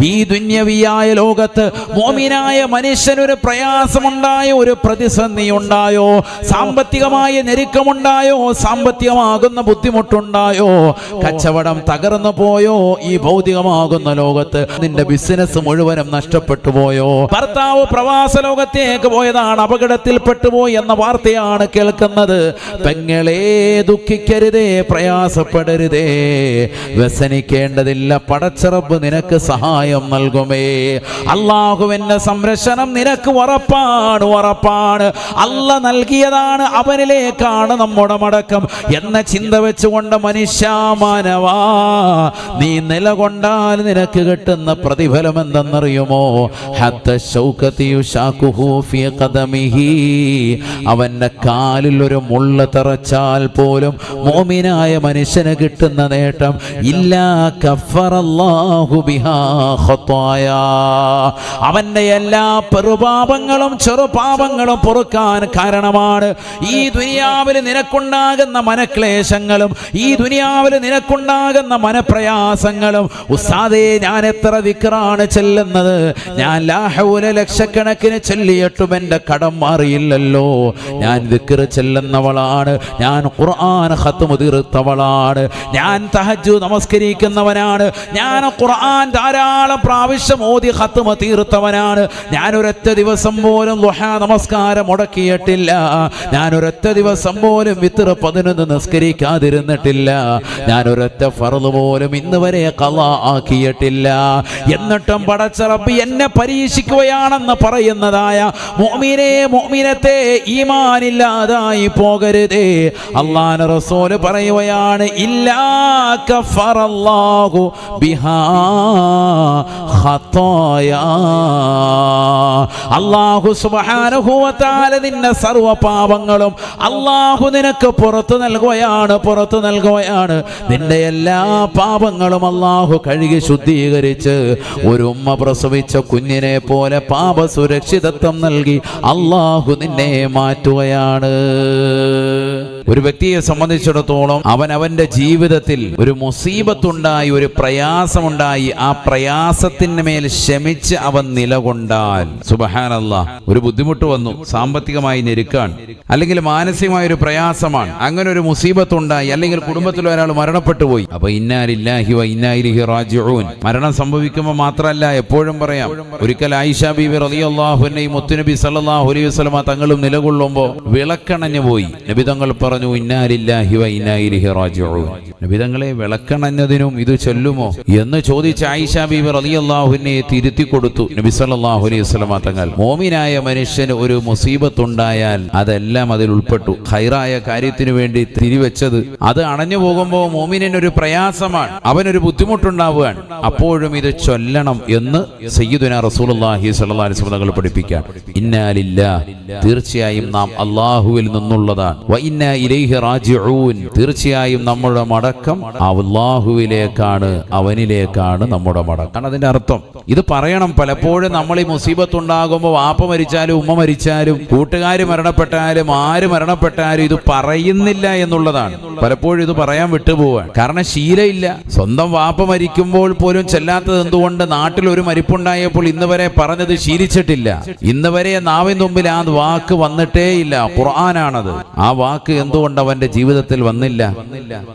ഈ ദുന്യവിയായ ലോകത്ത് മോമിനായ മനുഷ്യനൊരു പ്രയാസമുണ്ടായോ ഒരു പ്രതിസന്ധി ഉണ്ടായോ? സാമ്പത്തികമായ ഞെരുക്കമുണ്ടായോ? സാമ്പത്തികമാകുന്ന ബുദ്ധിമുട്ടുണ്ടായോ? കച്ചവടം തകർന്നു പോയോ? ഈ ഭൗതികമാകുന്ന ലോകത്ത് നിന്റെ ബിസിനസ് മുഴുവനും നഷ്ടപ്പെട്ടു പോയോ? ഭർത്താവ് പ്രവാസ ലോകത്തേക്ക് പോയതാണ് അപകടത്തിൽപ്പെട്ടു പോയി എന്ന വാർത്തയാണ് കേൾക്കുന്നത്. പെങ്ങളെ ദുഃഖിക്കരുതേ പ്രയാസപ്പെടരുതേ. വ്യസനിക്കേണ്ടതില്ല പടച്ചിറപ്പ് നിനക്ക് സഹായം നൽകുമേ. അള്ളാഹുവിന്റെ സംരക്ഷണം നിനക്ക് ഉറപ്പാണ് ഉറപ്പാണ്. അല്ല നൽകിയതാണ് അവനിലേക്കാണ് നമ്മുടെ മടക്കം. എന്ന ചിന്ത വെച്ചുകൊണ്ട് മനുഷ്യാമാനവാ നീ നിലകൊണ്ടാൽ നിനക്ക് കിട്ടുന്ന പ്രതിഫലം എന്തെന്നറിയുമോ. അവന്റെ കാലിൽ ഒരു മുള്ള തറച്ചാൽ പോലും മോമിനായ മനുഷ്യന് കിട്ടുന്ന നേട്ടം. ഇല്ലാ കഫറല്ലാഹു ബിഹാ. ഖത്തായാ. അവന്റെ എല്ലാ പെറുപാപങ്ങളും ചെറുപാപങ്ങളും പൊറുക്കാൻ കാരണമാണ്. ഈ ദുനിയാവിൽ നിനക്കുണ്ടാകുന്ന മനക്ലേശങ്ങളും ഈ ദുനിയാവിൽ നിനക്കുണ്ടാകുന്ന മനപ്രയാസങ്ങളും. ഉസ്താദേ ഞാൻ എത്ര വിക്രാണ് ചെല്ലുന്നത്. ഞാൻ ലാഹൗല ലക്ഷക്കണക്കിന് ചൊല്ലിയിട്ടും എന്റെ കടം മാറിയില്ലല്ലോ. ഞാൻ വിക്ര ചെല്ലുന്നവളാണ്. ഞാൻ ഖുർആൻ ഹത്ത് മുതിർത്തവളാണ് ഞാൻ തഹജു നമസ്കരിക്കുന്നവനാണ്. ഞാൻ ഖുർആൻ ധാരാളം പ്രാവശ്യം ഓതി ഖത്മ തീർത്തവനാണ്. ഞാൻ ഒരൊറ്റ ദിവസം പോലും ദുഹാ നമസ്കാരം മുടക്കിയിട്ടില്ല. ഞാൻ ഒരൊറ്റ ദിവസം പോലും വിത്ര പതിനൊന്ന് നിസ്കരിക്കാതിരുന്നിട്ടില്ല. ഞാൻ ഒരൊറ്റ ഫറദ് പോലും ഇന്ന് വരെ കല ആക്കിയിട്ടില്ല. എന്നിട്ടും പടച്ചറബ് എന്നെ പരീക്ഷിക്കുകയാണെന്ന് പറയുന്നതായ മോമിനെ മോമിനത്തെ ഈമാനില്ലാതായി പോകരുതേ. അള്ളാൻ റസോൽ പറയുകയാണ് ഇല്ലാ കഫറല്ലാഹു ബിഹാ. അള്ളാഹു സുബ്ഹാനഹു നിന്നെ സർവ പാപങ്ങളും അള്ളാഹു നിനക്ക് പുറത്തു നൽകുകയാണ് പുറത്തു നൽകുകയാണ്. നിന്റെ എല്ലാ പാപങ്ങളും അള്ളാഹു കഴുകി ശുദ്ധീകരിച്ച് ഒരു ഉമ്മ പ്രസവിച്ച കുഞ്ഞിനെ പോലെ പാപ സുരക്ഷിതത്വം നൽകി അള്ളാഹു നിന്നെ മാറ്റുകയാണ്. ഒരു വ്യക്തിയെ സംബന്ധിച്ചിടത്തോളം അവൻ അവന്റെ ജീവിതത്തിൽ ഒരു മുസീബത്തുണ്ടായി ഒരു പ്രയാസമുണ്ടായി. ആ പ്രയാസത്തിന് മേൽ ക്ഷമിച്ച് അവൻ നിലകൊണ്ടാൽ. സുബഹാനല്ല. ഒരു ബുദ്ധിമുട്ട് വന്നു. സാമ്പത്തികമായി ഞെരുക്കാണ്. അല്ലെങ്കിൽ മാനസികമായ ഒരു പ്രയാസമാണ്. അങ്ങനെ ഒരു മുസീബത്തുണ്ടായി. അല്ലെങ്കിൽ കുടുംബത്തിൽ ഒരാൾ മരണപ്പെട്ടു പോയി. അപ്പൊ ഇന്നാലില്ലാഹി വ ഇന്നായിലിഹി റാജിഊൻ. മരണം സംഭവിക്കുമ്പോൾ മാത്രമല്ല എപ്പോഴും പറയാം. ഒരിക്കൽ ആയിഷ ബീബി റളിയല്ലാഹുവിനെയും മുത്തുനബി സല്ലാഹു അലൈഹി തങ്ങളും നിലകൊള്ളുമ്പോൾ വിളക്കണഞ്ഞു പോയി. നബി തങ്ങൾ ഇന്നാലില്ലാഹി വ ഇന്നായിലിഹി റാജിഊൻ. നബി തങ്ങളെ വിളക്കണഞ്ഞതിനും ഇത് ചൊല്ലുമോ എന്ന് ചോദിച്ച ആയിഷ ബീബി റളിയല്ലാഹുവിനെ തിരുത്തി കൊടുത്തു. നബി സല്ലല്ലാഹു അലൈഹി വസല്ലമ തങ്ങൾ മോമിനായ മനുഷ്യന് ഒരു മുസീബത്തുണ്ടായാൽ അതെല്ലാം അതിൽ ഉൾപ്പെട്ടു. ഹൈറായ കാര്യത്തിനു വേണ്ടി തിരിവെച്ചത് അത് അണഞ്ഞു പോകുമ്പോൾ മോമിനൻ ഒരു പ്രയാസമാണ് അവനൊരു ബുദ്ധിമുട്ടുണ്ടാവുകയാണ്. അപ്പോഴും ഇത് ചൊല്ലണം എന്ന് സയ്യിദുന റസൂലുള്ളാഹി സ്വല്ലല്ലാഹി അലൈഹി വസല്ലം തങ്ങൾ പഠിപ്പിക്കാൻ. ഇന്നാലില്ലാ തീർച്ചയായും നാം അള്ളാഹുവിൽ നിന്നുള്ളതാണ്. ഇലൈഹി റാജിഊൻ. തീർച്ചയായും നമ്മുടെ മടക്കം അള്ളാഹുവിലേക്കാണ് അവനിലേക്കാണ് നമ്മുടെ മടക്കം. അതിന്റെ അർത്ഥം. ഇത് പറയണം പലപ്പോഴും നമ്മൾ ഈ മുസീബത്ത് ഉണ്ടാകുമ്പോൾ വാപ്പ മരിച്ചാലും ഉമ്മ മരിച്ചാലും കൂട്ടുകാർ മരണപ്പെട്ടാലും ആര് മരണപ്പെട്ടാലും ഇത് പറയുന്നില്ല എന്നുള്ളതാണ്. പലപ്പോഴും ഇത് പറയാൻ വിട്ടുപോവാൻ കാരണം ശീലമില്ല സ്വന്തം വാപ്പ മരിക്കുമ്പോൾ പോലും ചെല്ലാത്തത് എന്തുകൊണ്ട്? നാട്ടിൽ ഒരു മരിപ്പുണ്ടായപ്പോൾ ഇന്ന് വരെ പറഞ്ഞത് ശീലിച്ചിട്ടില്ല. ഇന്ന് വരെ നാവിൻ മുമ്പിൽ ആ വാക്ക് വന്നിട്ടേ ഇല്ല ഖുർആനാണത്. ആ വാക്ക് എന്തുകൊണ്ട് അവന്റെ ജീവിതത്തിൽ വന്നില്ല.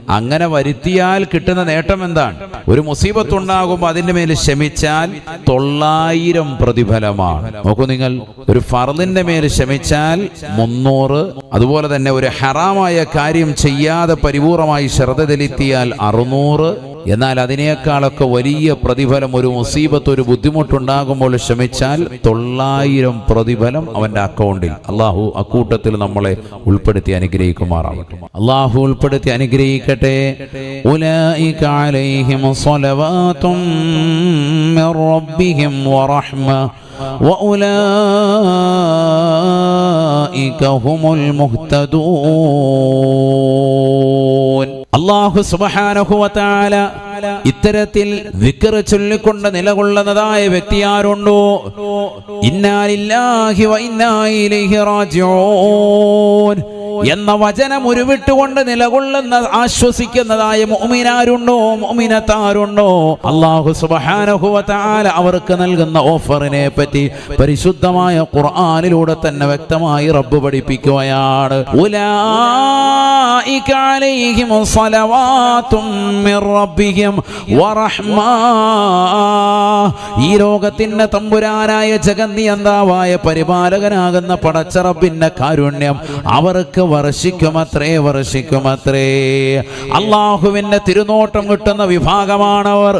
അങ്ങനെ വരുത്തിയാൽ കിട്ടുന്ന നേട്ടം എന്താണ്? ഒരു മുസീബത്ത് ഉണ്ടാകുമ്പോൾ അതിന്റെ മേൽ ശമിച്ചാൽ തൊള്ളായിരം പ്രതിഫലമാണ്. നോക്കൂ നിങ്ങൾ ഒരു ഫർദിന്റെ മേൽ ശമിച്ചാൽ മുന്നൂറ് അതുപോലെ തന്നെ ഒരു ഹറാമായ കാര്യം ചെയ്യാതെ പരിപൂർണമായി ശ്രദ്ധ തെളിത്തിയാൽ അറുന്നൂറ് എന്നാൽ അതിനേക്കാളൊക്കെ വലിയ പ്രതിഫലം ഒരു മുസീബത്ത് ഒരു ബുദ്ധിമുട്ടുണ്ടാകുമ്പോൾ ക്ഷമിച്ചാൽ തൊള്ളായിരം പ്രതിഫലം അവന്റെ അക്കൗണ്ടിൽ അള്ളാഹു അക്കൂട്ടത്തിൽ നമ്മളെ ഉൾപ്പെടുത്തി അനുഗ്രഹിക്കുമാറാവട്ടെ അള്ളാഹു ഉൾപ്പെടുത്തി അനുഗ്രഹിക്കട്ടെ ഉലൈക അലൈഹിം സ്വലവാത്തും മിർ റബ്ബിഹിം വറഹ്മ وأولئك هم المهتدون അള്ളാഹു സുബഹാനഹുവത്താല ഇത്തരത്തിൽ വിക്കറ് ചൊല്ലിക്കൊണ്ട് നിലകൊള്ളുന്നതായ വ്യക്തി ആരുണ്ടോ ഇന്നാലില്ലാഹി വൈനായി എന്ന വചനം ഉരുവിട്ടുകൊണ്ട് നിലകൊള്ളുന്ന ആശ്വസിക്കുന്നതായ മോമിനാരുണ്ടോ മോമിനത്താരുണ്ടോ അള്ളാഹു സുബാനുഭവത്താല അവർക്ക് നൽകുന്ന ഓഫറിനെ പറ്റി പരിശുദ്ധമായ ഖുർആാനിലൂടെ തന്നെ വ്യക്തമായി റബ്ബ് പഠിപ്പിക്കുകയാണ്. ഈ ലോകത്തിന്റെ തമ്പുരാനായ ജഗന്നിയന്താവായ പരിപാലകനാകുന്ന പടച്ചറബിന്റെ കാരുണ്യം അവർക്ക് വർഷിക്കുമത്രേ വർഷിക്കുമത്രേ. അള്ളാഹുവിന്റെ തിരുനോട്ടം കിട്ടുന്ന വിഭാഗമാണവർ.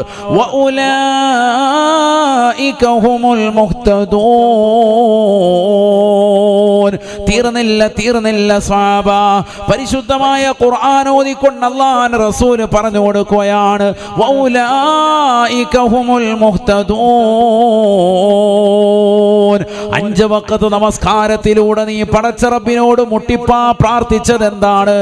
തീർന്നില്ല തീർന്നില്ല സ്വാബ പരിശുദ്ധമായ ഖുർആൻ ഓതിക്കൊണ്ട് അള്ളാൻ റസൂൽ പറഞ്ഞു കൊടുക്കുകയാണ്. അഞ്ച് വക്കത്ത് നമസ്കാരത്തിലൂടെ നീ പടച്ചറബിനോട് മുട്ടിപ്പാ പ്രാർത്ഥിച്ചത് എന്താണ്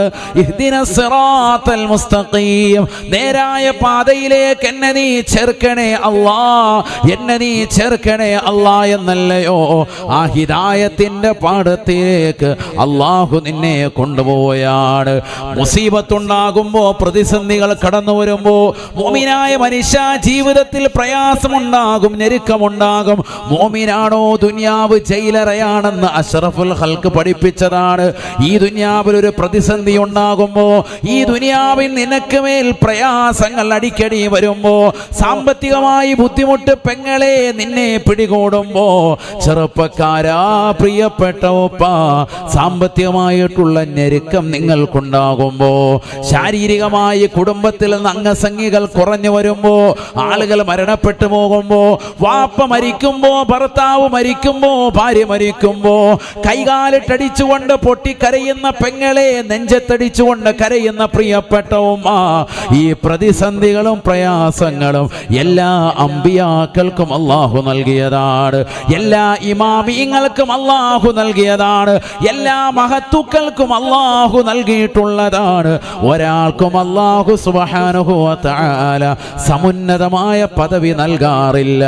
മുസ്തഖീം. നേരായ പാതയിലേക്ക് എന്നെ നീ ചേർക്കണേ അല്ലാ. എന്നെ നീ ചേർക്കണേ അല്ലാ എന്നല്ലയോ? ആ ഹിതായത്തിന്റെ പാടത്തിലേക്ക് അള്ളാഹു നിന്നെ കൊണ്ടുപോവുകയാണ്. മുസീബത്തുണ്ടാകുമ്പോ പ്രതിസന്ധികൾ കടന്നു വരുമ്പോ മോമിനായ മനുഷ്യ ജീവിതത്തിൽ പ്രയാസമുണ്ടാകും ഞെരുക്കമുണ്ടാകും. മോമിനാണോ ദുനിയാവ് ജയിലറയാണെന്ന് അഷറഫുൽ ഹൽക്ക് പഠിപ്പിച്ചതാണ്. ഈ ദുനിയാവിൽ ഒരു പ്രതിസന്ധി ഉണ്ടാകുമ്പോ ഈ ദുനിയാവിൽ നിനക്ക് മേൽ പ്രയാസങ്ങൾ അടിക്കടി വരുമ്പോ സാമ്പത്തികമായി ബുദ്ധിമുട്ട് പെങ്ങളെ നിന്നെ പിടികൂടുമ്പോ ചെറുപ്പക്കാരാ പ്രിയപ്പെട്ട ഒപ്പ സാമ്പത്തികമായിട്ടുള്ള ഞെരുക്കം നിങ്ങൾക്കുണ്ടാകുമ്പോ ശാരീരികമായി കുടുംബത്തിൽ നിന്ന് അംഗസംഖ്യകൾ കുറഞ്ഞു വരുമ്പോ ആളുകൾ മരണപ്പെട്ടു പോകുമ്പോ വാപ്പ മരിക്കുമ്പോ ഭർത്താവ് മരിക്കുമ്പോ ഭാര്യ മരിക്കുമ്പോ കൈകാലിട്ടടിച്ചുകൊണ്ട് പൊട്ടിക്കരയുന്ന പെങ്ങളെ നെഞ്ചത്തടിച്ചുകൊണ്ട് കരയുന്ന പ്രിയപ്പെട്ട ഈ പ്രതിസന്ധികളും പ്രയാസങ്ങളും എല്ലാ അമ്പിയാക്കൾക്കും അള്ളാഹു നൽകിയതാണ്. എല്ലാ ഇമാമിയങ്ങൾക്കും അള്ളാഹു നൽകിയതാണ്. എല്ലാ മഹത്തുക്കൾക്കും അള്ളാഹു നൽകിയിട്ടുള്ളതാണ്. ഒരാൾക്കും അള്ളാഹു സുബാനുഭവത്താല സമുന്നതമായ പദവി നൽകാറില്ല.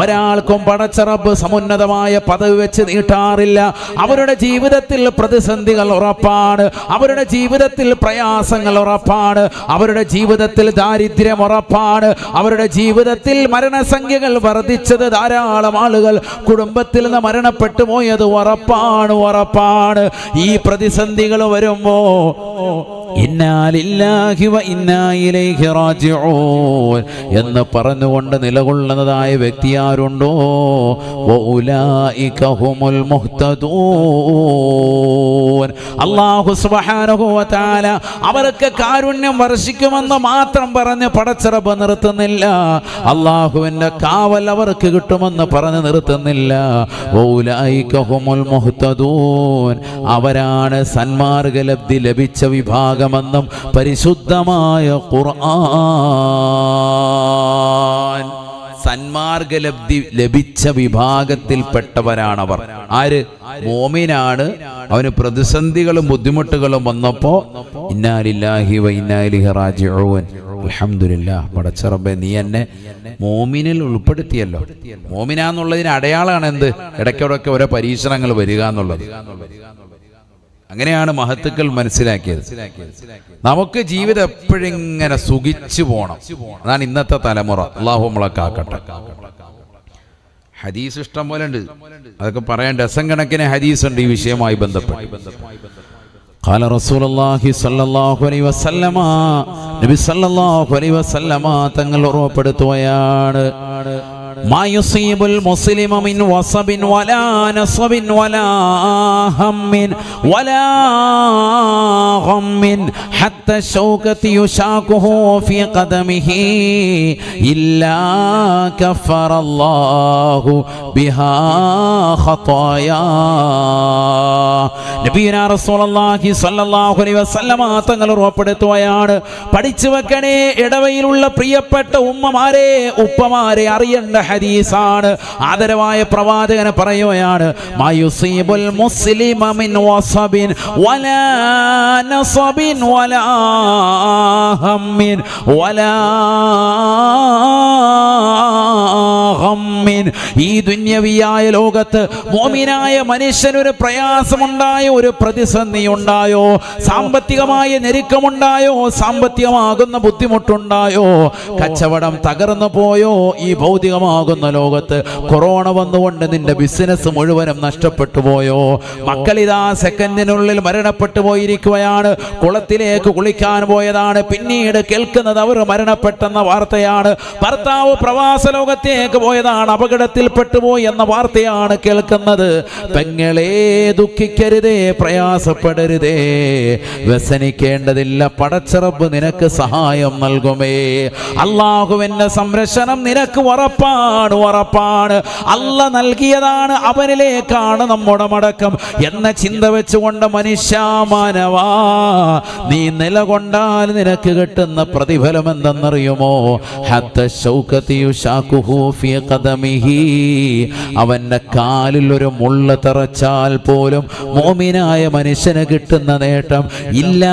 ഒരാൾക്കും പടച്ചറബ് സമുന്നതമായ പദവി വെച്ച് നീട്ടാറില്ല. അവരുടെ ജീവിതത്തിൽ പ്രതിസന്ധികൾ ഉറപ്പാണ്. അവരുടെ ജീവിതത്തിൽ പ്രയാസങ്ങൾ ഉറപ്പാണ്. അവരുടെ ജീവിതത്തിൽ ദാരിദ്ര്യം ഉറപ്പാണ്. അവരുടെ ജീവിതത്തിൽ മരണസംഖ്യകൾ വർദ്ധിച്ചത് ധാരാളം ആളുകൾ കുടുംബത്തിൽ നിന്ന് മരണപ്പെട്ടു പോയത് ഉറപ്പാണ് ഉറപ്പാണ്. ഈ പ്രതിസന്ധികൾ വരുമ്പോ എന്ന് പറഞ്ഞുകൊണ്ട് നിലകൊള്ളുന്നതായ വ്യക്തി ആരുണ്ടോ? അവർക്ക് കാരുണ്യം വർഷിക്കുമെന്ന് മാത്രം പറഞ്ഞ് പടച്ചിറപ്പ് നിർത്തുന്നില്ല. അള്ളാഹുവിന്റെ കാവൽ അവർക്ക് കിട്ടുമെന്ന് പറഞ്ഞ് നിർത്തുന്നില്ല. അവരാണ് സന്മാർഗ ലബ്ധി ലഭിച്ച സന്മാർഗലബ്ധി ലഭിച്ച പരിശുദ്ധമായ ഖുർആൻ. സന്മാർഗ ലബ്ധി ലഭിച്ച വിഭാഗത്തിൽപ്പെട്ടവരാണവർ. ആര്? മോമിനാണ്. അവന് പ്രതിസന്ധികളും ബുദ്ധിമുട്ടുകളും വന്നപ്പോ റാജിഊൻ. പടച്ചറബെ നീ എന്നെ മോമിനിൽ ഉൾപ്പെടുത്തിയല്ലോ. മോമിനാന്നുള്ളതിന് അടയാളമാണ് എന്ത് ഇടയ്ക്കിടയ്ക്ക് ഓരോ പരീക്ഷണങ്ങൾ വരിക എന്നുള്ളത്. അങ്ങനെയാണ് മഹത്തുക്കൾ മനസ്സിലാക്കിയത് നമുക്ക് ജീവിതം എപ്പോഴും ഇങ്ങനെ സുഖിച്ചു പോണം അതാണ് ഇന്നത്തെ തലമുറ അള്ളാഹു നമ്മളെ കാക്കട്ടെ ഹദീസ് ഇഷ്ടം പോലെ ഉണ്ട് അതൊക്കെ പറയാൻ ഡസൻ കണക്കിന് ഹദീസ് ഉണ്ട് ഈ വിഷയവുമായി ബന്ധപ്പെട്ട് قال رسول الله صلى الله عليه وسلم നബി സല്ലല്ലാഹു അലൈഹി വസല്ലമ തങ്ങൾ ഉറപ്പെടുത്തുകയാണ് ما يصيب المسلم من وصب ولا نصب ولا هم ولا غم حتى الشوكة يشاكه في قدمه إلا كفر الله بها خطاياه നബീന റസൂലുള്ളാഹി സ്വല്ലല്ലാഹു അലൈഹി വസല്ലമ തങ്ങൾ ഉറപ്പെടുത്തുകയാണ് പഠിച്ചു വെക്കണേ ഇടവയിലുള്ള പ്രിയപ്പെട്ട ഉമ്മമാരെ ഉപ്പമാരെ അറിയേണ്ട ഹദീസാണ്. ആദരവായ പ്രവാചകനെ പറയുകയാണ് മയുസീബുൽ മുസ്ലിമ മിൻ വസബിൻ വലാ നസബിൻ വലാ ഹമ്മിൻ വലാ ഹമ്മിൻ. ഈ ദുന്യവിയായ ലോകത്ത് മോമിനായ മനുഷ്യനൊരു പ്രയാസമുണ്ടായോ? ഒരു പ്രതിസന്ധി ഉണ്ടായോ സാമ്പത്തികമായ ഞെരുക്കമുണ്ടായോ? സാമ്പത്തികമാകുന്ന ബുദ്ധിമുട്ടുണ്ടായോ? കച്ചവടം തകർന്നു പോയോ? ഈ ഭൗതികമാകുന്ന ലോകത്ത് കൊറോണ വന്നുകൊണ്ട് നിന്റെ ബിസിനസ് മുഴുവനും നഷ്ടപ്പെട്ടു പോയോ? മക്കളിതാ സെക്കൻഡിനുള്ളിൽ മരണപ്പെട്ടു പോയിരിക്കുകയാണ്. കുളത്തിലേക്ക് കുളിക്കാൻ പോയതാണ്. പിന്നീട് കേൾക്കുന്നത് അവർ മരണപ്പെട്ടെന്ന വാർത്തയാണ്. ഭർത്താവ് പ്രവാസ ലോകത്തേക്ക് പോയതാണ്. അപകടത്തിൽപ്പെട്ടു പോയി എന്ന വാർത്തയാണ് കേൾക്കുന്നത്. പെങ്ങളെ ദുഃഖിക്കരുതേ പ്രയാസപ്പെടരുതേ. വ്യസനിക്കേണ്ടതില്ല. പടച്ചിറപ്പ് നിനക്ക് സഹായം നൽകുമേ. അള്ളാഹുവിന്റെ സംരക്ഷണം നിനക്ക് ഉറപ്പാണ് ഉറപ്പാണ് അല്ല നൽകിയതാണ് അവനിലേക്കാണ് നമ്മുടെ മടക്കം. എന്ന ചിന്ത വെച്ചുകൊണ്ട് മനുഷ്യ മാനവാ നീ നിലകൊണ്ടാൽ നിനക്ക് കിട്ടുന്ന പ്രതിഫലം എന്തെന്നറിയുമോ. അവന്റെ കാലിൽ ഒരു മുള്ള തറച്ചാൽ പോലും മോമിനായ മനുഷ്യന് കിട്ടുന്ന നേട്ടം ഇല്ല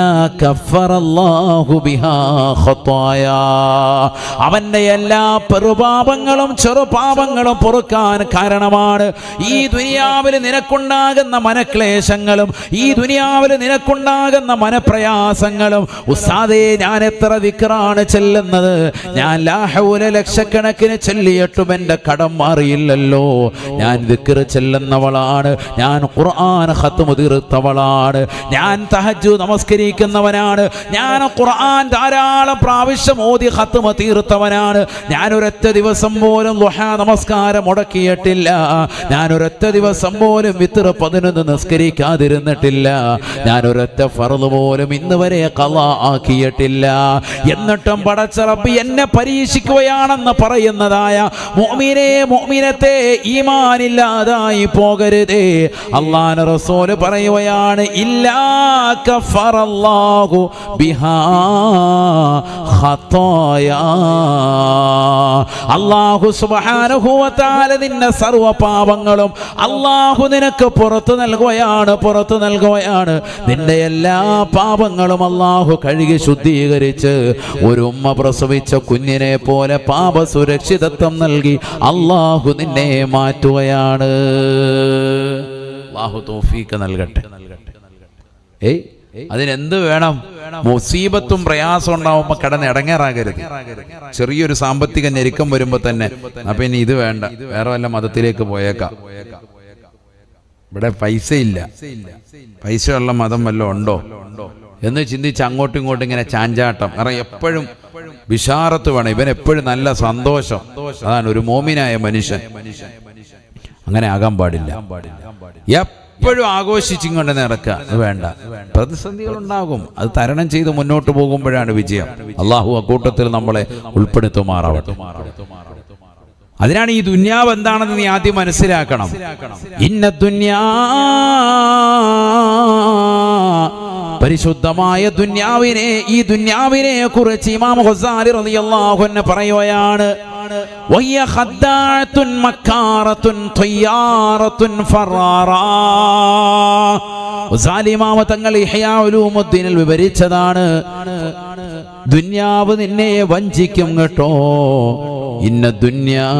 അവന്റെ എല്ലാ പെറുപാപങ്ങളും ചെറുപാപങ്ങളും പൊറുക്കാൻ കാരണമാണ്. ഈ ദുനിയാവിൽ നിനക്കുണ്ടാകുന്ന മനക്ലേശങ്ങളും ഈ ദുനിയാവിൽ നിനക്കുണ്ടാകുന്ന മനപ്രയാസങ്ങളും. ഉസ്താദേ ഞാൻ എത്ര വിക്രാണ് ചെല്ലുന്നത്. ഞാൻ ലാഹൗല ലക്ഷക്കണക്കിന് ചെല്ലിയിട്ടും എന്റെ കടം മാറിയില്ലല്ലോ. ഞാൻ വിക്ര ചെല്ലുന്നവളാണ്. ഞാൻ ഖുർആൻ ഹത്ത് മുതിർത്തവളാണ് ഞാൻ തഹജു നമസ്കരിക്കുന്നവനാണ്. ഞാൻ ഖുർആൻ ധാരാളം പ്രാവശ്യം ഓതി ഹത്ത് തീർത്തവനാണ് ഞാൻ ദിവസം പോലും ദുഹാ നമസ്കാരം മുടക്കിയിട്ടില്ല. ഞാൻ ഒരൊറ്റ ദിവസം പോലും വിത്ര പതിനൊന്ന് നിസ്കരിക്കാതിരുന്നിട്ടില്ല. ഞാൻ ഒരൊറ്റ ഫറു പോലും ഇന്ന് വരെ കല ആക്കിയിട്ടില്ല. എന്നിട്ടും പടച്ചറബ് എന്നെ പരീക്ഷിക്കുകയാണെന്ന് പറയുന്നതായ മോമിനെ മോമിനത്തെ ഈമാനില്ലാതായി പോകരുതേ. അള്ളാൻ റസോൽ പറയുകയാണ് ഇല്ലാ ബിഹാ അള്ളാഹു തആല നിന്റെ സർവ പാപങ്ങളും അള്ളാഹു നിനക്ക് പുറത്തു നൽകുകയാണ് പുറത്തു നൽകുകയാണ്. നിന്റെ എല്ലാ പാപങ്ങളും അള്ളാഹു കഴുകി ശുദ്ധീകരിച്ച് ഒരു ഉമ്മ പ്രസവിച്ച കുഞ്ഞിനെ പോലെ പാപ സുരക്ഷിതത്വം നൽകി അള്ളാഹു നിന്നെ മാറ്റുകയാണ്. നൽകട്ടെ. ഏയ് അതിനെന്ത് വേണം? മുസീബത്തും പ്രയാസം ഉണ്ടാവുമ്പോ കടന്ന് ഇടങ്ങേറാകരുത്. ചെറിയൊരു സാമ്പത്തിക ഞെരുക്കം വരുമ്പോ തന്നെ അപ്പൊ ഇനി ഇത് വേണ്ട. വേറെ വല്ല മതത്തിലേക്ക് പോയേക്കാം. ഇവിടെ പൈസ ഇല്ല പൈസ ഉള്ള മതം വല്ലതും ഉണ്ടോ? എന്ന് ചിന്തിച്ച് അങ്ങോട്ടും ഇങ്ങോട്ടും ഇങ്ങനെ ചാഞ്ചാട്ടം. കാരണം എപ്പോഴും വിശാരത്ത് വേണം. ഇവൻ എപ്പോഴും നല്ല സന്തോഷം. അതാണ് ഒരു മോമിനായ മനുഷ്യൻ. അങ്ങനെ ആകാൻ പാടില്ല. എപ്പോഴും ആഘോഷിച്ചിങ്ങോട്ട് നടക്കുക. വേണ്ട. പ്രതിസന്ധികൾ ഉണ്ടാകും അത് തരണം ചെയ്ത് മുന്നോട്ട് പോകുമ്പോഴാണ് വിജയം. അള്ളാഹു അക്കൂട്ടത്തിൽ നമ്മളെ ഉൾപ്പെടുത്തുമാറാവട്ടെ. അതിനാണ് ഈ ദുന്യാവ് എന്താണെന്ന് നീ ആദ്യം മനസ്സിലാക്കണം. ഇന്ന ദുന്യാ പരിശുദ്ധമായ ദുന്യാവിനെ ഈ ദുന്യാവിനെ കുറിച്ച് ഇമാം ഹുസാരി റളിയല്ലാഹു അൻഹു പറയുകയാണ്. തങ്ങൾ വിവരിച്ചതാണ്. ദുന്യാവ് നിന്നെ വഞ്ചിക്കും കേട്ടോ. ഇന്ന ദുന്യാ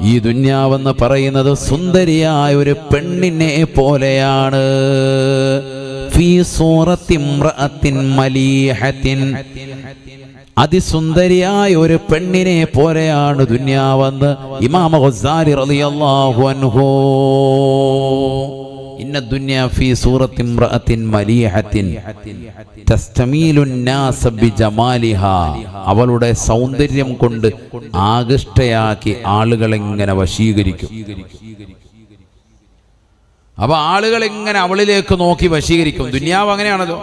ഈ ദുന്യാവെന്ന് പറയുന്നത് സുന്ദരിയായ ഒരു പെണ്ണിനെ പോലെയാണ്. ഫീ സൂറത്തിൻ മലീഹത്തിൻ. അതിസുന്ദരിയായ ഒരു പെണ്ണിനെ പോലെയാണ് ദുന്യാവെന്ന് ഇമാമ ഹുസാരി റളിയല്ലാഹു അൻഹു. ഇന്ന ദുന്യ ഫീ സൂറത്തി ഇംറഅത്തിൻ മലീഹത്തിൻ തസ്തമീലു നാസ ബിജമാലിഹ. അവളുടെ സൗന്ദര്യം കൊണ്ട് ആകൃഷ്ടയാക്കി ആളുകളെ എങ്ങനെ വശീകരിക്കും? അപ്പൊ ആളുകൾ എങ്ങനെ അവളിലേക്ക് നോക്കി വശീകരിക്കും? ദുന്യാവ് അങ്ങനെയാണല്ലോ.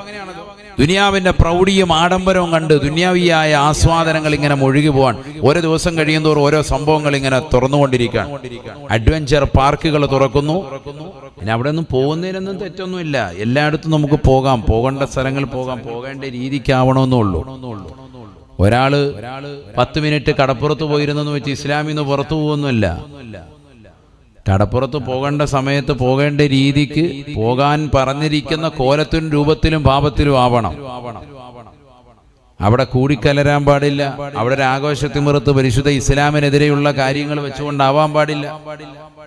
ദുനിയാവിന്റെ പ്രൗഢിയും ആഡംബരവും കണ്ട് ദുനിയാവിയായ ആസ്വാദനങ്ങൾ ഇങ്ങനെ മുഴുകി പോവാൻ ഓരോ ദിവസം കഴിയുന്തോറും ഓരോ സംഭവങ്ങൾ ഇങ്ങനെ തുറന്നുകൊണ്ടിരിക്കുകയാണ്. അഡ്വഞ്ചർ പാർക്കുകൾ തുറക്കുന്നു. പിന്നെ അവിടെ ഒന്നും പോകുന്നതിനൊന്നും തെറ്റൊന്നുമില്ല. എല്ലായിടത്തും നമുക്ക് പോകാം. പോകേണ്ട സ്ഥലങ്ങൾ പോകാം. പോകേണ്ട രീതിക്കാവണമെന്നുള്ളൂ ഒരാൾ പത്ത് മിനിറ്റ് കടപ്പുറത്ത് പോയിരുന്നെന്ന് വെച്ച് ഇസ്ലാമിൽ നിന്ന് പുറത്തു പോകുന്നില്ല കടപ്പുറത്ത് പോകേണ്ട സമയത്ത് പോകേണ്ട രീതിക്ക് പോകാൻ പറഞ്ഞിരിക്കുന്ന കോലത്തിനും രൂപത്തിലും പാപത്തിലും ആവണം. അവിടെ കൂടിക്കലരാൻ പാടില്ല. അവിടെ ഒരു ആഘോഷത്തിമിറത്ത് പരിശുദ്ധ ഇസ്ലാമിനെതിരെയുള്ള കാര്യങ്ങൾ വെച്ചുകൊണ്ടാവാൻ പാടില്ല.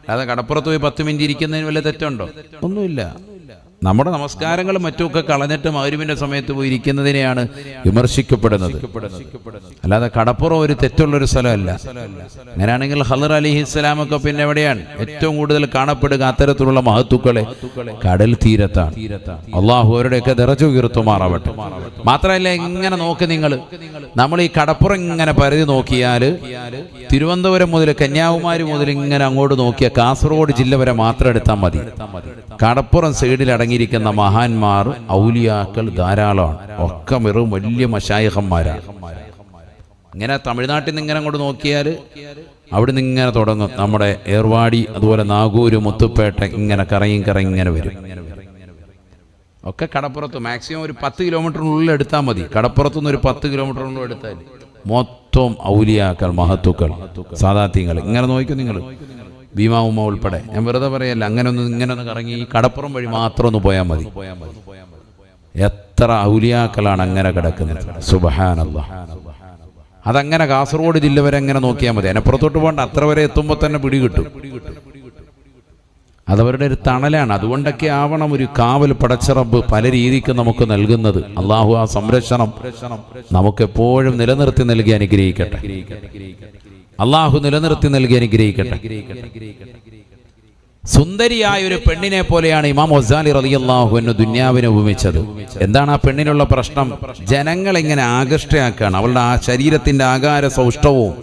അല്ലാതെ കടപ്പുറത്ത് പോയി പത്ത് മിനിറ്റ് ഇരിക്കുന്നതിന് വല്ല തെറ്റുണ്ടോ? ഒന്നുമില്ല. നമ്മുടെ നമസ്കാരങ്ങളും മറ്റുമൊക്കെ കളഞ്ഞിട്ട് മൗരുവിന്റെ സമയത്ത് പോയി ഇരിക്കുന്നതിനെയാണ് വിമർശിക്കപ്പെടുന്നത്. അല്ലാതെ കടപ്പുറം ഒരു തെറ്റുള്ളൊരു സ്ഥലമല്ല. അങ്ങനെയാണെങ്കിൽ ഹലർ അലി ഇസ്ലാമൊക്കെ പിന്നെ എവിടെയാണ്? ഏറ്റവും കൂടുതൽ കാണപ്പെടുക അത്തരത്തിലുള്ള മഹത്തുക്കളെ കടൽ തീരത്താണ്. അള്ളാഹു അവരുടെയൊക്കെ നിറച്ചു ഉയർത്തുമാറാവട്ടെ മാത്രമല്ല ഇങ്ങനെ നോക്ക് നിങ്ങൾ നമ്മൾ ഈ കടപ്പുറം ഇങ്ങനെ പരിധി നോക്കിയാൽ തിരുവനന്തപുരം മുതൽ കന്യാകുമാരി മുതൽ ഇങ്ങനെ അങ്ങോട്ട് നോക്കിയാൽ കാസർഗോഡ് ജില്ല വരെ മാത്രം എടുത്താൽ മതി. കടപ്പുറം സൈഡിൽ അടങ്ങിയിരിക്കുന്ന മഹാന്മാർ ഔലിയാക്കൾ ധാരാളമാണ്. ഒക്കെ വെറും വലിയ മഷായഹന്മാരാണ് ഇങ്ങനെ തമിഴ്നാട്ടിൽ നിന്ന് ഇങ്ങനെ അങ്ങോട്ട് നോക്കിയാൽ അവിടെ നിന്ന് ഇങ്ങനെ തുടങ്ങും. നമ്മുടെ ഏർവാടി അതുപോലെ നാഗൂര് മുത്തുപ്പേട്ട ഇങ്ങനെ കറങ്ങി കറങ്ങി ഇങ്ങനെ വരും. ഒക്കെ കടപ്പുറത്ത്. മാക്സിമം ഒരു പത്ത് കിലോമീറ്ററിനുള്ളിൽ എടുത്താൽ മതി. കടപ്പുറത്തുനിന്ന് ഒരു പത്ത് കിലോമീറ്ററിനുള്ളിൽ എടുത്താൽ മൊത്തം ഔലിയാക്കൾ മഹത്തുക്കൾ സാധാത്യങ്ങൾ ഇങ്ങനെ നോക്കും നിങ്ങൾ ഭീമാ ഉമ്മ ഉൾപ്പെടെ. ഞാൻ വെറുതെ പറയല്ല അങ്ങനെ ഒന്ന് ഇങ്ങനെ ഒന്ന് കറങ്ങി കടപ്പുറം വഴി മാത്രം ഒന്ന് പോയാൽ മതി. എത്ര ഔലിയാക്കളാണ് അങ്ങനെ കിടക്കുന്നത്. സുബഹാനല്ല. അതങ്ങനെ കാസർഗോഡ് ജില്ല വരെ അങ്ങനെ നോക്കിയാൽ മതി. അതിനപ്പുറത്തോട്ട് പോകണ്ട അത്ര വരെ എത്തുമ്പോൾ തന്നെ പിടി കിട്ടും അതവരുടെ ഒരു തണലാണ്. അതുകൊണ്ടൊക്കെ ആവണം ഒരു കാവൽ പടച്ചറബ് പല രീതിക്ക് നമുക്ക് നൽകുന്നത്. അള്ളാഹു ആ സംരക്ഷണം നമുക്കെപ്പോഴും നിലനിർത്തി നൽകി അനുഗ്രഹിക്കട്ടെ. അള്ളാഹു നിലനിർത്തി നൽകി അനുഗ്രഹിക്കട്ടെ. സുന്ദരിയായ ഒരു പെണ്ണിനെ പോലെയാണ് ഇമാം ഒസാലി റളിയല്ലാഹു എന്നു ദുന്യാവിനെ ഉപമിച്ചത്. എന്താണ് ആ പെണ്ണിനുള്ള പ്രശ്നം? ജനങ്ങൾ ഇങ്ങനെ ആകൃഷ്ടയാക്കുകയാണ്. അവളുടെ ആ ശരീരത്തിന്റെ ആകാര സൗഷ്ടവും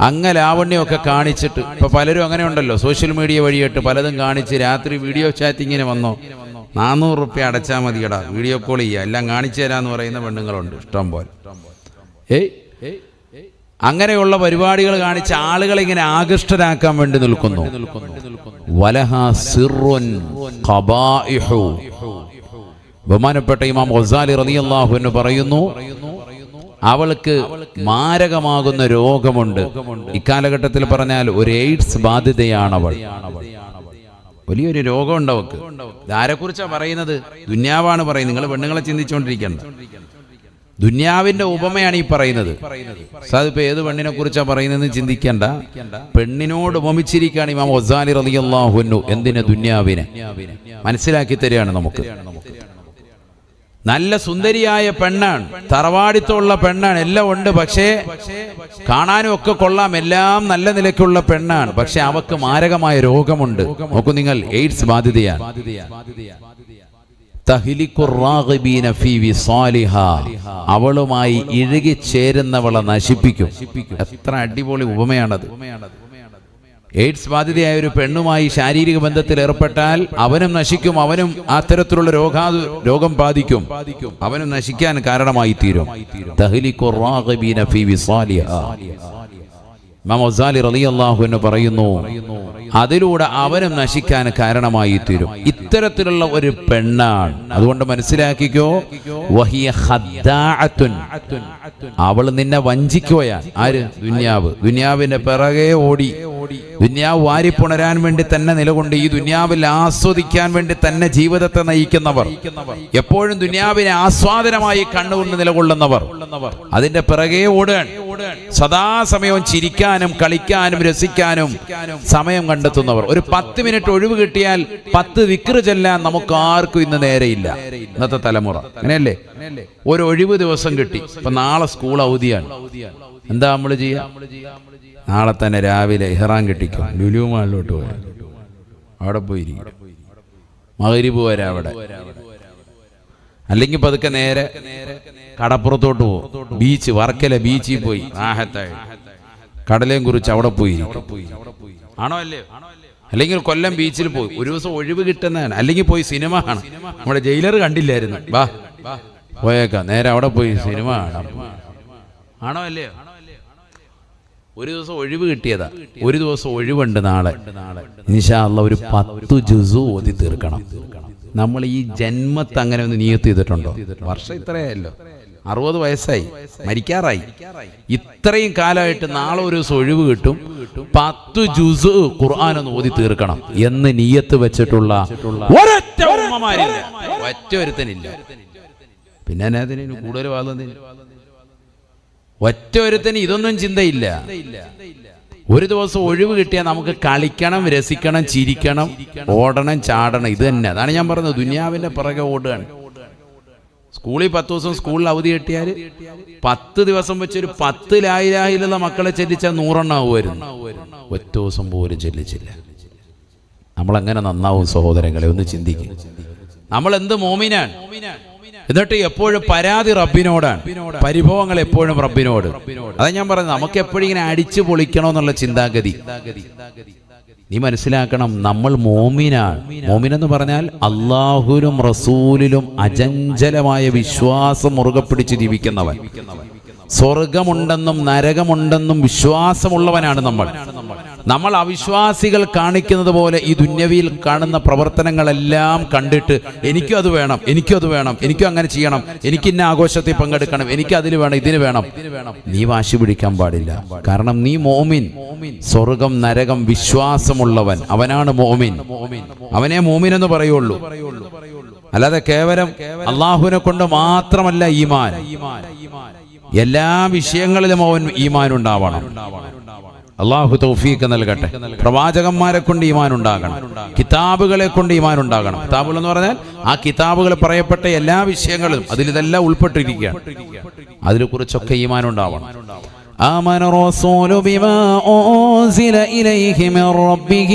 അങ്ങലാവണ്യം ഒക്കെ കാണിച്ചിട്ട് ഇപ്പൊ പലരും അങ്ങനെ ഉണ്ടല്ലോ. സോഷ്യൽ മീഡിയ വഴിയായിട്ട് പലതും കാണിച്ച് രാത്രി വീഡിയോ ചാറ്റിങ്ങിന് വന്നോ? നാനൂറ് റുപ്യ അടച്ചാൽ മതിയടാ. വീഡിയോ കോൾ ചെയ്യുക എല്ലാം കാണിച്ചു തരാന്ന് പറയുന്ന പെണ്ണുങ്ങളുണ്ട്. ഇഷ്ടം പോലെ. ഏയ് അങ്ങനെയുള്ള പരിപാടികൾ കാണിച്ച് ആളുകളെ ഇങ്ങനെ ആകൃഷ്ടരാക്കാൻ വേണ്ടി നിൽക്കുന്നു. ബഹുമാനപ്പെട്ട ഇമാം ഗസാലി റളിയല്ലാഹു എന്ന് പറയുന്നു അവൾക്ക് മാരകമാകുന്ന രോഗമുണ്ട്. ഇക്കാലഘട്ടത്തിൽ പറഞ്ഞാൽ ഒരു എയ്ഡ്സ് ബാധിതയാണ് അവൾ വലിയൊരു രോഗമുണ്ട് അവൾക്ക്. ആരെക്കുറിച്ചാ പറയുന്നത്? ദുന്യാവാണ് പറയുന്നത്. നിങ്ങൾ പെണ്ണുങ്ങളെ ചിന്തിച്ചുകൊണ്ടിരിക്കേണ്ട ദുന്യാവിന്റെ ഉപമയാണ് ഈ പറയുന്നത്. സാധിപ്പോ ഏത് പെണ്ണിനെ കുറിച്ചാ പറയുന്നതെന്ന് ചിന്തിക്കേണ്ട. പെണ്ണിനോട് ഉപമിച്ചിരിക്കുകയാണ് ഇമാം ഒസാലി റലിയല്ലാഹുന്നു എന്തിനെ? ദുന്യാവിനെ. മനസ്സിലാക്കി തരികയാണ് നമുക്ക്. നല്ല സുന്ദരിയായ പെണ്ണാണ്. തറവാടിത്തമുള്ള പെണ്ണാണ്. എല്ലാം ഉണ്ട് പക്ഷേ കാണാനും ഒക്കെ കൊള്ളാം. എല്ലാം നല്ല നിലയ്ക്കുള്ള പെണ്ണാണ്. പക്ഷെ അവക്ക് മാരകമായ രോഗമുണ്ട്. നോക്കൂ നിങ്ങൾ എയ്ഡ്സ് ബാധിതയാണ്. അവളുമായി ഇഴുകി ചേരുന്നവളെ നശിപ്പിക്കും. എത്ര അടിപൊളി ഉപമയാണത്. എയ്ഡ്സ് ബാധിതയായ ഒരു പെണ്ണുമായി ശാരീരിക ബന്ധത്തിൽ ഏർപ്പെട്ടാൽ അവനും നശിക്കും അവനും അത്തരത്തിലുള്ള രോഗാ രോഗം ബാധിക്കും. അവനും നശിക്കാൻ കാരണമായി തീരും ഫീ വിസാലിഹാ. റളിയല്ലാഹു എന്ന് പറയുന്നു അതിലൂടെ അവനും നശിക്കാൻ കാരണമായി തീരും. ഇത്തരത്തിലുള്ള ഒരു പെണ്ണാണ്. അതുകൊണ്ട് മനസ്സിലാക്കിക്കോ വഹിയ. അവൾ നിന്നെ വഞ്ചിക്കുകയാണ്. ആര്? ദുന്യാവ്. ദുന്യാവിന്റെ പിറകെ ഓടി. ദുന്യാവ് വാരിപ്പുണരാൻ വേണ്ടി തന്നെ നിലകൊണ്ട് ഈ ദുന്യാവിൽ ആസ്വദിക്കാൻ വേണ്ടി തന്നെ ജീവിതത്തെ നയിക്കുന്നവർ. എപ്പോഴും ദുന്യാവിനെ ആസ്വാദനമായി കണ്ണുകൊണ്ട് നിലകൊള്ളുന്നവർ. അതിന്റെ പിറകെ ഓടുകയാണ്. സദാസമയവും ചിരിക്കാനും കളിക്കാനും രസിക്കാനും സമയം കണ്ടെത്തുന്നവർ. ഒരു പത്ത് മിനിറ്റ് ഒഴിവ് കിട്ടിയാൽ പത്ത് വിക്ര ചെല്ലാൻ നമുക്ക് ആർക്കും ഇന്ന് നേരെയില്ല. ഇന്നത്തെ തലമുറ. അങ്ങനെയല്ലേ? ഒരു ഒഴിവ് ദിവസം കിട്ടി. ഇപ്പൊ നാളെ സ്കൂൾ അവധിയാണ്. എന്താ നമ്മൾ ചെയ്യാ? നാളെ തന്നെ രാവിലെ ഇഹ്റാം കെട്ടിക്കോ. ലുലു മാളിലോട്ട് പോയി അവിടെ പോയിരിക്കും. മകരിബ് വരെ അവിടെ. അല്ലെങ്കിൽ പതുക്കെ നേരെ കടപ്പുറത്തോട്ട് പോകും. ബീച്ച് വർക്കല ബീച്ചിൽ പോയി. ആഹത്തായി. കടലേം കുറിച്ച് അവിടെ പോയി ആണോ അല്ലേ അല്ലെങ്കിൽ കൊല്ലം ബീച്ചിൽ പോയി. ഒരു ദിവസം ഒഴിവ് കിട്ടുന്നതാണ്. അല്ലെങ്കിൽ പോയി സിനിമ കാണാം. നമ്മുടെ ജയിലർ കണ്ടില്ലായിരുന്നു. വാ. പോയേക്കാം. നേരെ അവിടെ പോയി സിനിമ കാണാം. ആണോ അല്ലേ ഒരു ദിവസം ഒഴിവ് കിട്ടിയതാ. ഒരു ദിവസം ഒഴിവുണ്ട് നാളെ. നിശാള്ള ഒരു പത്ത് ജുസു ഓതി തീർക്കണം. നമ്മൾ ഈ ജന്മത്ത് അങ്ങനെ ഒന്ന് നിയത്ത് ചെയ്തിട്ടുണ്ടോ? വർഷം ഇത്രയല്ലോ. അറുപത് വയസ്സായി. മരിക്കാറായി. ഇത്രയും കാലമായിട്ട് നാളെ ഒരു ദിവസം ഒഴിവ് കിട്ടും. പത്ത് ജുസ് ഖുർആൻ ഒന്ന് ഓതി തീർക്കണം എന്ന് നീയത്ത് വെച്ചിട്ടുള്ള ഒരൊറ്റ ഒറ്റ ഒരുത്തനില്ല. പിന്നെ അതിന് കൂടുതൽ വാദം ഒറ്റ ഒരുത്തിന് ഇതൊന്നും ചിന്തയില്ല. ഒരു ദിവസം ഒഴിവ് കിട്ടിയാൽ നമുക്ക് കളിക്കണം രസിക്കണം ചിരിക്കണം ഓടണം ചാടണം. ഇത് തന്നെ. അതാണ് ഞാൻ പറഞ്ഞത്. ദുനിയാവിന്റെ പിറകെ ഓടുകയാണ്. സ്കൂളിൽ പത്ത് ദിവസം സ്കൂളിൽ അവധി കിട്ടിയാൽ പത്ത് ദിവസം വെച്ചൊരു പത്ത് ലായിരായിലുള്ള മക്കളെ ചെല്ലിച്ചാൽ നൂറെണ്ണം ആവുമായിരുന്നു. ഒറ്റ ദിവസം പോലും ചെല്ലിച്ചില്ല. നമ്മളെങ്ങനെ നന്നാവും സഹോദരങ്ങളെ? ഒന്ന് ചിന്തിക്കും. നമ്മൾ എന്ത് മോമിനാണ്? എന്നിട്ട് എപ്പോഴും പരാതി റബ്ബിനോടാണ്. പരിഭവങ്ങൾ എപ്പോഴും റബ്ബിനോട്. അതാ ഞാൻ പറഞ്ഞത് നമുക്ക് എപ്പോഴും ഇങ്ങനെ അടിച്ചു പൊളിക്കണമെന്നുള്ള ചിന്താഗതി. നീ മനസ്സിലാക്കണം നമ്മൾ മോമിനാണ്. മോമിൻ എന്ന് പറഞ്ഞാൽ അള്ളാഹുലും റസൂലിലും അജഞ്ചലമായ വിശ്വാസം മുറുകെ പിടിച്ച് ജീവിക്കുന്നവൻ. സ്വർഗമുണ്ടെന്നും നരകമുണ്ടെന്നും വിശ്വാസമുള്ളവനാണ് നമ്മൾ. നമ്മൾ അവിശ്വാസികൾ കാണിക്കുന്നത് പോലെ ഈ ദുന്യവിയിൽ കാണുന്ന പ്രവർത്തനങ്ങളെല്ലാം കണ്ടിട്ട് എനിക്കും അത് വേണം എനിക്കും അത് വേണം എനിക്കും അങ്ങനെ ചെയ്യണം എനിക്ക് ഇന്ന ആഘോഷത്തിൽ പങ്കെടുക്കണം എനിക്ക് അതിന് വേണം ഇതിന് വേണം. നീ വാശി പിടിക്കാൻ പാടില്ല. കാരണം നീ മോമിൻ. സ്വർഗം നരകം വിശ്വാസമുള്ളവൻ. അവനാണ് മോമിൻ. അവനെ മോമിൻ എന്ന് പറയുള്ളൂ. അല്ലാതെ കേവലം അള്ളാഹുവിനെ കൊണ്ട് മാത്രമല്ല ഈമാൻ. എല്ലാ വിഷയങ്ങളിലും അവൻ ഈമാൻ ഉണ്ടാവണം അള്ളാഹു തൗഫീഖ് നൽകട്ടെ പ്രവാചകന്മാരെ കൊണ്ട് ഈമാൻ ഉണ്ടാകണം കിതാബുകളെ കൊണ്ട് ഈമാൻ ഉണ്ടാകണം കിതാബുകൾ എന്ന് പറഞ്ഞാൽ ആ കിതാബുകൾ പറയപ്പെട്ട എല്ലാ വിഷയങ്ങളും അതിൽ ഇതെല്ലാം ഉൾപ്പെട്ടിരിക്കുകയാണ് അതിനെ കുറിച്ചൊക്കെ ഈമാൻ ഉണ്ടാവണം آمن الرسول بما أنزل إليه من ربه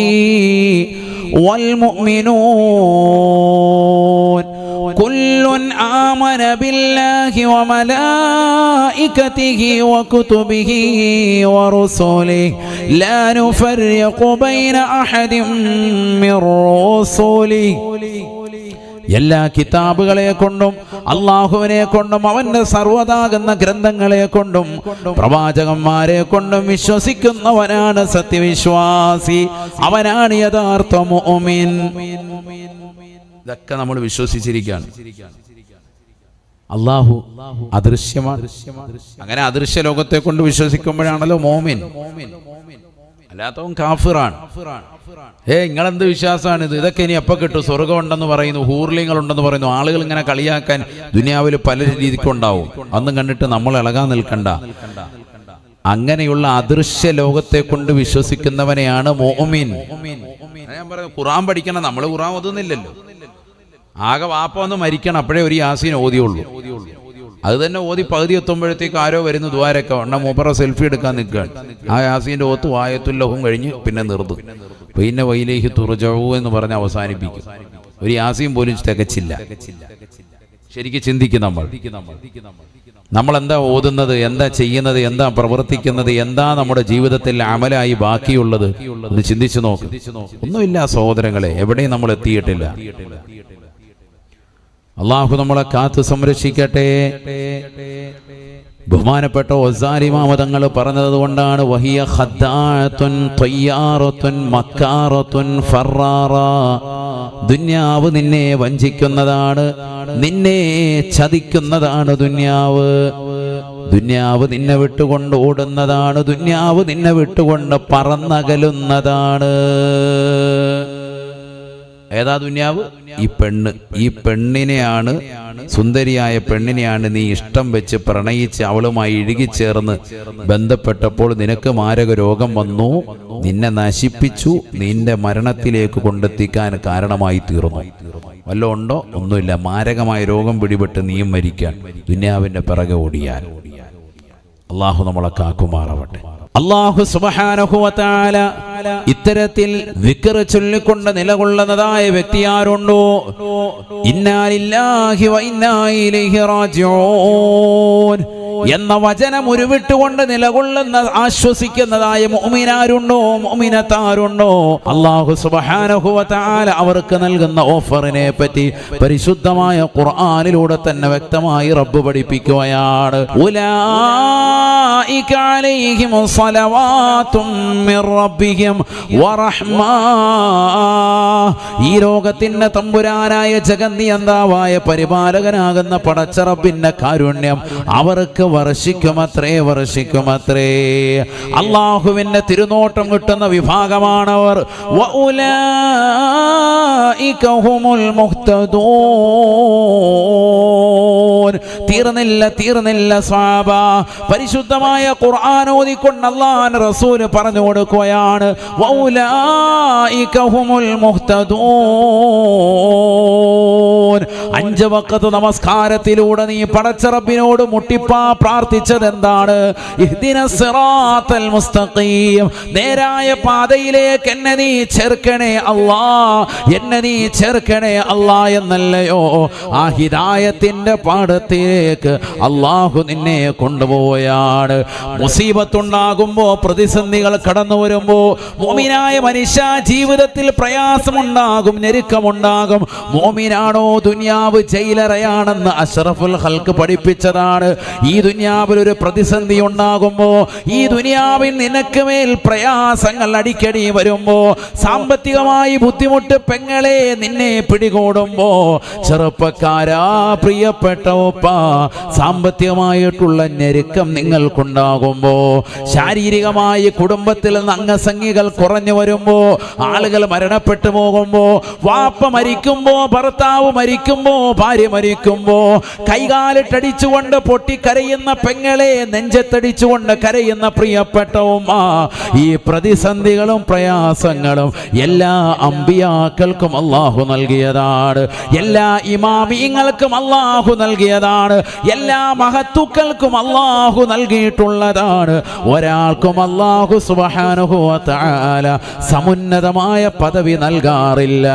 والمؤمنون كل آمن بالله وملائكته وكتبه ورسله لا نفرق بين أحد من رسله എല്ലാ കിതാബുകളെ കൊണ്ടും അള്ളാഹുവിനെ കൊണ്ടും അവന്റെ സർവതാകുന്ന ഗ്രന്ഥങ്ങളെ കൊണ്ടും പ്രവാചകന്മാരെ കൊണ്ടും വിശ്വസിക്കുന്നവനാണ് സത്യവിശ്വാസി അവനാണ് യഥാർത്ഥ മുഅ്മിൻ ഇതൊക്കെ നമ്മൾ വിശ്വസിച്ചിരിക്കുകയാണ്. അള്ളാഹു അദൃശ്യമാണ്. അങ്ങനെ അദൃശ്യ ലോകത്തെ കൊണ്ട് വിശ്വസിക്കുമ്പോഴാണല്ലോ മോമിൻ. അല്ലാത്തവൻ കാഫിറാണ്. ഏ നിങ്ങളെന്ത് വിശ്വാസമാണ് ഇത് ഇതൊക്കെ ഇനി എപ്പോൾ കിട്ടും? സ്വർഗം ഉണ്ടെന്ന് പറയുന്നു ഹൂർലിങ്ങൾ ഉണ്ടെന്ന് പറയുന്നു ആളുകൾ ഇങ്ങനെ കളിയാക്കാൻ ദുനിയാവിൽ പല രീതിക്കുണ്ടാവും അന്നും കണ്ടിട്ട് നമ്മൾ ഇളകാൻ നിൽക്കണ്ട. അങ്ങനെയുള്ള അദൃശ്യ ലോകത്തെ കൊണ്ട് വിശ്വസിക്കുന്നവനെയാണ് മോമിൻ. ഞാൻ പറയുന്നത് ഖുറാൻ പഠിക്കണം നമ്മൾ ഖുറാൻ ഓതുന്നില്ലല്ലോ ആകെ വാപ്പ ഒന്ന് മരിക്കണം അപ്പോഴേ ഒരു യാസീൻ ഓതിയുള്ളൂ. അത് തന്നെ ഓതി പകുതി എത്തുമ്പോഴത്തേക്ക് ആരോ വരുന്ന ദ്വാരൊക്കെ. വണ്ണം മൂപ്പറ സെൽഫി എടുക്കാൻ നിൽക്കുകയാണ്. ആ യാസീന്റെ ഓത്ത് വായത്തുല്ലഹും കഴിഞ്ഞ് പിന്നെ നിർത്തും. പിന്നെ വൈലേഹി തുറജവു എന്ന് പറഞ്ഞ് അവസാനിപ്പിക്കും. ഒരു യാസീൻ പോലും തികച്ചില്ല. ശരിക്കും ചിന്തിക്കും നമ്മൾ. നമ്മൾ എന്താ ഓതുന്നത് എന്താ ചെയ്യുന്നത് എന്താ പ്രവർത്തിക്കുന്നത് എന്താ നമ്മുടെ ജീവിതത്തിൽ അമലായി ബാക്കിയുള്ളത്? ഒന്ന് ചിന്തിച്ചു നോക്ക്. ഒന്നുമില്ല സഹോദരങ്ങളെ എവിടെയും നമ്മൾ എത്തിയിട്ടില്ല. അള്ളാഹു നമ്മളെ കാത്തു സംരക്ഷിക്കട്ടെ. ബഹുമാനപ്പെട്ട ഒസാരിമാമതങ്ങൾ പറഞ്ഞത് കൊണ്ടാണ് വഹിയ ദുന്യാവ് നിന്നെ വഞ്ചിക്കുന്നതാണ് നിന്നെ ചതിക്കുന്നതാണ് ദുന്യാവ്. ദുന്യാവ് നിന്നെ വിട്ടുകൊണ്ട് ഓടുന്നതാണ് ദുന്യാവ് നിന്നെ വിട്ടുകൊണ്ട് പറന്നകലുന്നതാണ്. ഏതാ ദുന്യാവ്? ഈ പെണ്ണ്. ഈ പെണ്ണിനെയാണ് സുന്ദരിയായ പെണ്ണിനെയാണ് നീ ഇഷ്ടം വെച്ച് പ്രണയിച്ച് അവളുമായി ഇഴുകിച്ചേർന്ന് ബന്ധപ്പെട്ടപ്പോൾ നിനക്ക് മാരക രോഗം വന്നു. നിന്നെ നശിപ്പിച്ചു. നിന്റെ മരണത്തിലേക്ക് കൊണ്ടെത്തിക്കാൻ കാരണമായി തീർന്നു. വല്ല ഉണ്ടോ? ഒന്നുമില്ല. മാരകമായ രോഗം പിടിപെട്ട് നീയും മരിക്കാൻ. ദുന്യാവിന്റെ പിറകെ ഓടിയാൽ. അള്ളാഹു നമ്മളെ കാക്കുമാറാവട്ടെ. അള്ളാഹു സുബഹാനഹുവത്താല ഇത്തരത്തിൽ വിക്കറ് ചൊല്ലിക്കൊണ്ട് നിലകൊള്ളുന്നതായ വ്യക്തി ആരുണ്ടോ? ഇന്നാലില്ലാഹി വൈനായി എന്ന വചനം ഉരുവിട്ടുകൊണ്ട് നിലകൊള്ളുന്ന ആശ്വസിക്കുന്നതായ മോമിനാരുണ്ടോ മോമിനത്താരുണ്ടോ അള്ളാഹു സുബ്ഹാനഹുവതആല അവർക്ക് നൽകുന്ന ഓഫറിനെ പറ്റി പരിശുദ്ധമായ ഖുർആാനിലൂടെ തന്നെ വ്യക്തമായി റബ്ബ് പഠിപ്പിക്കുകയാണ്. ഈ ലോകത്തിന്റെ തമ്പുരാനായ ജഗന്നിയന്താവായ പരിപാലകനാകുന്ന പടച്ചറബിന്റെ കാരുണ്യം അവർക്ക് വർഷിക്കുമത്രേ വർഷിക്കുമത്രേ. അള്ളാഹുവിന്റെ തിരുനോട്ടം കിട്ടുന്ന വിഭാഗമാണവർ. തീർന്നില്ല തീർന്നില്ല സ്വാബ പരിശുദ്ധമായ ഖുർആൻ ഓതിക്കൊണ്ട് അള്ളാൻ റസൂൽ പറഞ്ഞു കൊടുക്കുകയാണ്. അഞ്ച് വക്കത്ത് നമസ്കാരത്തിലൂടെ നീ പടച്ചറബിനോട് മുട്ടിപ്പാ പ്രാർത്ഥിച്ചത് എന്താണ് നേരായ പാതയിലേക്ക് എന്നെ നീ ചേർക്കണേ അല്ലാ. എന്നെ നീ ചേർക്കണേ അല്ലാ എന്നല്ലയോ? ആ ഹിതായത്തിന്റെ പാടത്തിലേക്ക് അള്ളാഹു നിന്നെ കൊണ്ടുപോയാണ് മുസീബത്തുണ്ടാകുമ്പോ പ്രതിസന്ധികൾ കടന്നു വരുമ്പോ മോമിനായ മനുഷ്യ ജീവിതത്തിൽ പ്രയാസമുണ്ടാകും ഞെരുക്കമുണ്ടാകും. മോമിനാണോ ദുനിയാവ് ജയിലറയാണെന്ന് അഷറഫുൽ ഹൽക്ക് പഠിപ്പിച്ചതാണ്. ഈ ദുനിയാവിൽ ഒരു പ്രതിസന്ധി ഉണ്ടാകുമ്പോ ഈ ദുനിയാവിൽ നിനക്ക് മേൽ പ്രയാസങ്ങൾ അടിക്കടി വരുമ്പോ സാമ്പത്തികമായി ബുദ്ധിമുട്ട് പെങ്ങളെ നിന്നെ പിടികൂടുമ്പോ ചെറുപ്പക്കാരാ പ്രിയപ്പെട്ട ഒപ്പ സാമ്പത്തികമായിട്ടുള്ള ഞെരുക്കം നിങ്ങൾക്കുണ്ടാകുമ്പോ ശാരീരികമായി കുടുംബത്തിൽ നിന്ന് അംഗസംഖ്യകൾ കുറഞ്ഞു വരുമ്പോ ആളുകൾ മരണപ്പെട്ടു പോകുമ്പോ വാപ്പ മരിക്കുമ്പോ ഭർത്താവ് മരിക്കുമ്പോ ഭാര്യ മരിക്കുമ്പോ കൈകാലിട്ടടിച്ചുകൊണ്ട് പൊട്ടിക്കരയുന്ന പെങ്ങളെ നെഞ്ചത്തടിച്ചുകൊണ്ട് കരയുന്ന പ്രിയപ്പെട്ട ഈ പ്രതിസന്ധികളും പ്രയാസങ്ങളും എല്ലാ അമ്പിയാക്കൾക്കും അള്ളാഹു നൽകിയതാണ്. എല്ലാ ഇമാമിയങ്ങൾക്കും അള്ളാഹു നൽകിയതാണ്. എല്ലാ മഹത്തുക്കൾക്കും അള്ളാഹു നൽകിയിട്ടുള്ളതാണ്. ഒരാൾക്കും അള്ളാഹു സുബാനുഭവത്താല സമുന്നതമായ പദവി നൽകാറില്ല.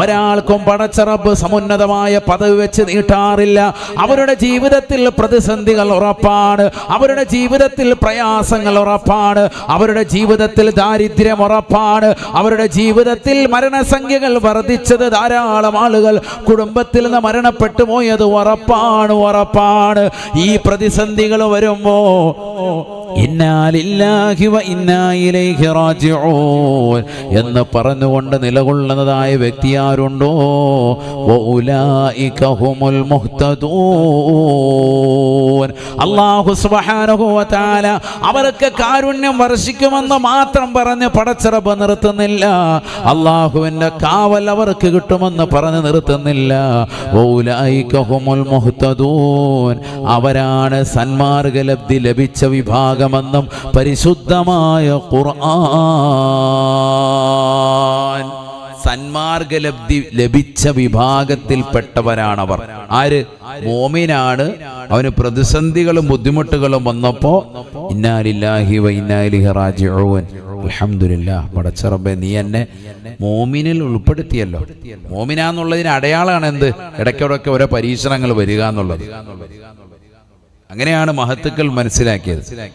ഒരാൾക്കും പടച്ചറബ് സമുന്നതമായ പദവി വെച്ച് നീട്ടാറില്ല. അവരുടെ ജീവിതത്തിൽ പ്രതിസന്ധികൾ ഉറപ്പാണ്. അവരുടെ ജീവിതത്തിൽ പ്രയാസങ്ങൾ ഉറപ്പാണ്. അവരുടെ ജീവിതത്തിൽ ദാരിദ്ര്യം ഉറപ്പാണ്. അവരുടെ ജീവിതത്തിൽ മരണസംഖ്യകൾ വർദ്ധിച്ചത് ധാരാളം ആളുകൾ കുടുംബത്തിൽ നിന്ന് മരണപ്പെട്ടു പോയത് ഉറപ്പാണ് ഉറപ്പാണ്. ഈ പ്രതിസന്ധികൾ വരുമ്പോ എന്ന് പറഞ്ഞുകൊണ്ട് നിലകൊള്ളുന്നതായ വ്യക്തി ആരുണ്ടോ? അവർക്ക് കാരുണ്യം വർഷിക്കുമെന്ന് മാത്രം പറഞ്ഞ് പടച്ചിറപ്പ് നിർത്തുന്നില്ല. അള്ളാഹുവിന്റെ കാവൽ അവർക്ക് കിട്ടുമെന്ന് പറഞ്ഞ് നിർത്തുന്നില്ല. അവരാണ് സന്മാർഗ ലബ്ധി ലഭിച്ച സന്മാർഗലബ്ധി ലഭിച്ച പരിശുദ്ധമായ ഖുർആൻ. സന്മാർഗ ലബ്ധി ലഭിച്ച വിഭാഗത്തിൽപ്പെട്ടവരാണവർ. ആര്? മോമിനാണ്. അവന് പ്രതിസന്ധികളും ബുദ്ധിമുട്ടുകളും വന്നപ്പോ പടച്ചറബെ നീ എന്നെ മോമിനിൽ ഉൾപ്പെടുത്തിയല്ലോ. മോമിനാന്നുള്ളതിന് അടയാളമാണ് എന്ത്? ഇടയ്ക്കിടയ്ക്ക് ഓരോ പരീക്ഷണങ്ങൾ വരിക എന്നുള്ളത്. അങ്ങനെയാണ് മഹത്തുക്കൾ മനസ്സിലാക്കിയത്.